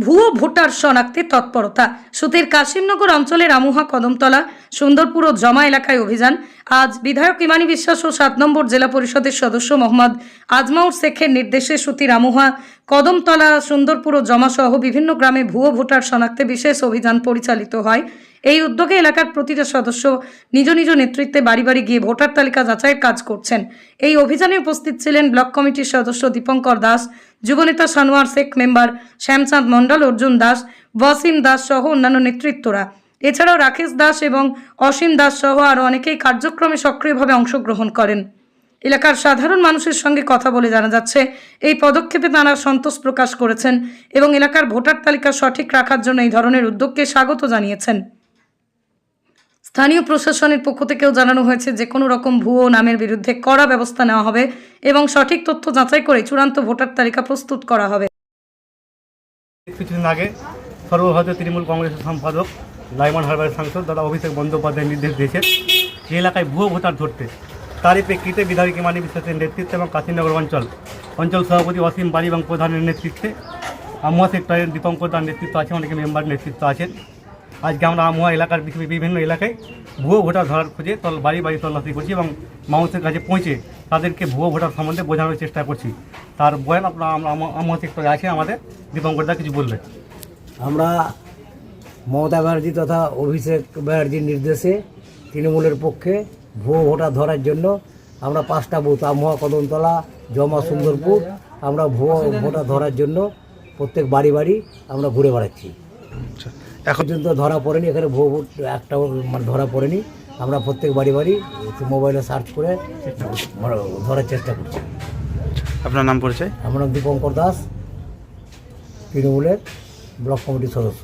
ভুয়ো ভোটার শনাক্তে তৎপরতা। সুতির কাশিমনগর অঞ্চলের আমুহা কদমতলা সুন্দরপুর ও জমা এলাকায় অভিযান আজ বিধায়ক ইমানি বিশ্বাস ও সাত নম্বর জেলা পরিষদের সদস্য মোহাম্মদ আজমাউর শেখের নির্দেশে সুতির আমুহা কদমতলা, সুন্দরপুর ও জমা সহ বিভিন্ন গ্রামে ভুয়ো ভোটার শনাক্তে বিশেষ অভিযান পরিচালিত হয়। এই উদ্যোগে এলাকার প্রতিটা সদস্য নিজ নিজ নেতৃত্বে বাড়ি বাড়ি গিয়ে ভোটার তালিকা যাচাইয়ের কাজ করছেন। এই অভিযানে উপস্থিত ছিলেন ব্লক কমিটির সদস্য দীপঙ্কর দাস, যুবনেতা সানোয়ার শেখ মেম্বার শ্যামচাঁদ মণ্ডল, অর্জুন দাস, ওয়াসিম দাস সহ অন্যান্য নেতৃত্বরা। এছাড়াও রাকেশ দাস এবং অসীম দাস সহ আরও অনেকেই কার্যক্রমে সক্রিয়ভাবে অংশগ্রহণ করেন। এলাকার সাধারণ মানুষের সঙ্গে কথা বলে জানা যাচ্ছে, এই পদক্ষেপে তাঁরা সন্তোষ প্রকাশ করেছেন এবং এলাকার ভোটার তালিকা সঠিক রাখার জন্য এই ধরনের উদ্যোগকে স্বাগত জানিয়েছেন। স্থানীয় প্রশাসনের পক্ষ থেকেও জানানো হয়েছে যে, কোনো রকম ভুয়ো নামের বিরুদ্ধে কড়া ব্যবস্থা নেওয়া হবে এবং সঠিক তথ্য যাচাই করে চূড়ান্ত ভোটার তালিকা প্রস্তুত করা হবে। কিছুদিন আগে সর্বভারতীয় তৃণমূল কংগ্রেসের সম্পাদক লাইমন হারবারের সাংসদ দাদা অভিষেক বন্দ্যোপাধ্যায় নির্দেশ দিয়েছেন যে এলাকায় ভুয়ো ভোটার ধরতে। তারই প্রেক্ষিতে বিধায়ক ইমানি বিশ্বাসের নেতৃত্বে এবং কাশীনগর অঞ্চল অঞ্চল সভাপতি অসীম বাড়ি এবং প্রধানের নেতৃত্বে আমুয়া সেক্টরের দীপঙ্কর তার নেতৃত্ব আছে অনেকে মেম্বার নেতৃত্ব আছেন। আজকে আমরা আমুয়া এলাকার বিভিন্ন এলাকায় ভুয়ো ভোটার ধরার খোঁজে তল বাড়ি বাড়ি তল্লাশি করছি এবং মানুষের কাছে পৌঁছে তাদেরকে ভুয়ো ভোটার সম্বন্ধে বোঝানোর চেষ্টা করছি। তার বয়ান আপনার আমরা আমুয়া সেক্টরে আছে আমাদের, দীপঙ্কর দা কিছু বলবে আমরা মমতা ব্যানার্জি তথা অভিষেক ব্যানার্জির নির্দেশে তৃণমূলের পক্ষে ভুয়ো ভোটার ধরার জন্য আমরা পাঁচটা বুথ আমোয়া কদমতলা জমা সুন্দরপুর আমরা ভুয়ো ভোটার ধরার জন্য প্রত্যেক বাড়ি বাড়ি আমরা ঘুরে বেড়াচ্ছি। এখন পর্যন্ত ধরা পড়েনি এখানে ভুয়ো ভোট একটাও মানে ধরা পড়েনি। আমরা প্রত্যেক বাড়ি বাড়ি মোবাইলে সার্চ করে ধরার চেষ্টা করছি। আপনার নাম পরিচয়? আমার নাম দীপঙ্কর দাস তৃণমূলের ব্লক কমিটির সদস্য।